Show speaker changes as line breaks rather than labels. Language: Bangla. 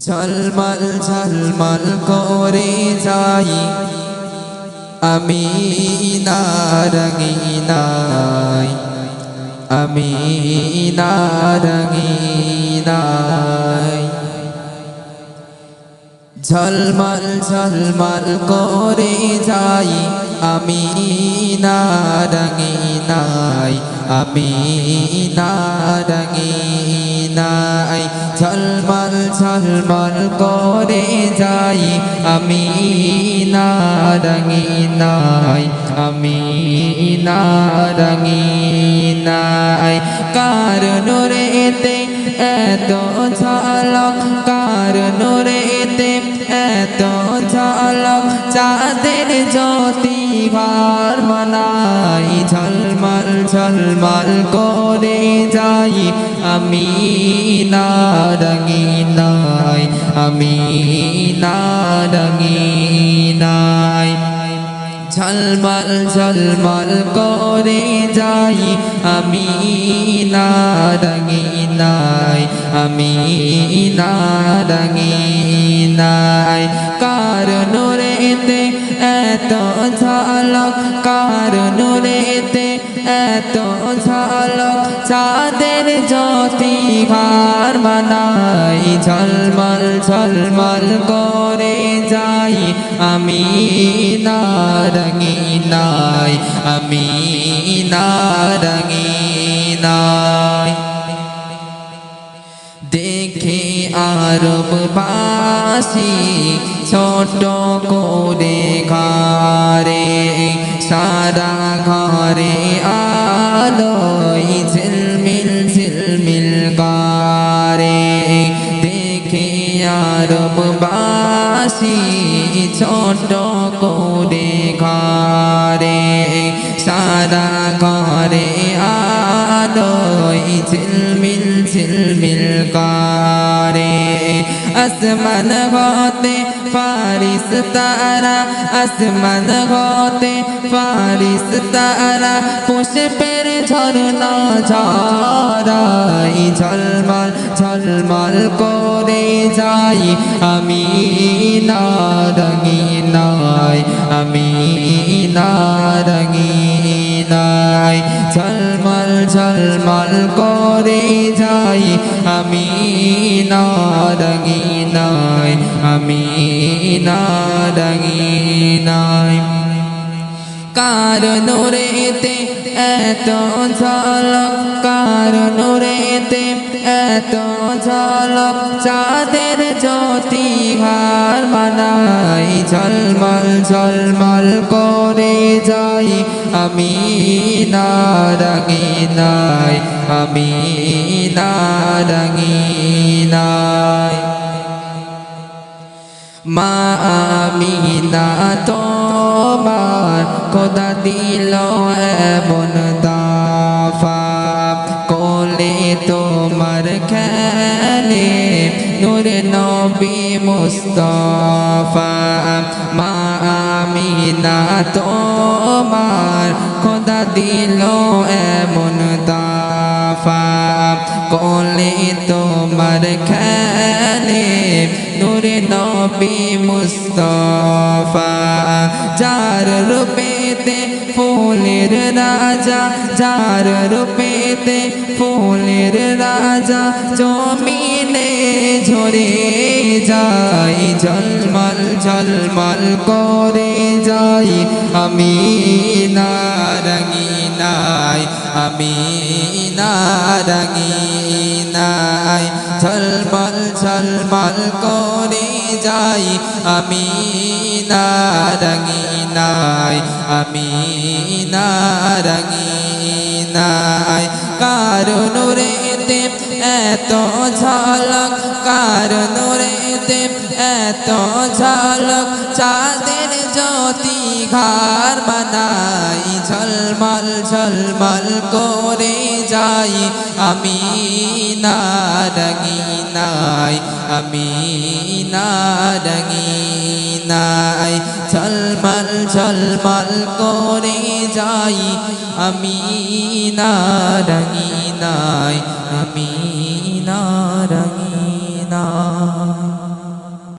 ঝলমল ঝলমল করে যাই। আমি নারঙিনাই আমি নারঙিনাই। ঝলমল ঝলমল করে যাই। আমি নারঙিনাই আমি নারঙিনাই। ঝলমল করে যাই আমি নারঙিনাই আমি নারঙিনাই কারণ রেতে এত ঝলক কারণ রেতে এত ঝলক চাঁদের জ্যোতি ভার মানাই, ঝলমল ঝলমল করে যাই। আমি নারঙিনাই আমি না নারঙিনাই ঝলমল ঝলমল করে যাই। আমি নারঙিনাই আমি নারঙিনাই কারণ রেতে এত ঝলক কারণ রেতে এত ঝলক, চাঁদের জ্যোতি ভার মানাই ঝলমল ঝলমল করে যাই। আমি নারঙিনাই আমি নারঙিনাই দেখে আরব বাসি ছোট করে ঘরে, সারা ঘরে আলোই ঝিলমিল ঝিলমিল করে। দেখে আরব বাসি ছোট করে ঘরে, সারা ঘরে আলোই ঝিলমিল ঝিলমিল করে আসমান হতে ফারিস তারা, আসমান হতে ফারিস তারা। পুষ্পের ঝরনা ঝরাই ঝলমল ঝলমল করে যাই। আমি নারঙিনাই আমি নারঙিনাই ঝলমল ঝলমল করে যাই, আমি নারঙিনাই আমি নারঙিনাই কারণ রেতে এত ঝলক কারণ রেতে এত ঝলক, চাঁদের জ্যোতি হার মানাই ঝলমল ঝলমল করে যাই। আমি নারঙিনাই আমি নারঙিনাই মা আমিনা তোমার খোদা দিল এমন দাফা, কোলে তোমার খেলে নূরে নবী মুস্তফা। মা আমিনা তোমার খোদা দিল এমন দাফা। কলে তোমার খেলে নূরে নবী মুস্তফা। যার রূপেতে, ফুলের রাজা, যার রূপেতে, ফুলের রাজা জমিনে ঝরে যাই ঝলমল ঝলমল করে যাই আমি নারঙিনাই আমি নারঙিনাই ঝলমল ঝলমল করে যাই। আমি নারঙিনাই আমি না নারঙিনাই কারণ রেতে এত ঝলক, কারণ রেতে এত ঝলক। চাঁদের জ্যোতি ঘর বানাই, ঝলমল ঝলমল করে যাই আমি নারঙিনাই আমি নারঙিনাই ঝলমল ঝলমল করে যাই আমি নারঙিনাই আমি নারঙিনাই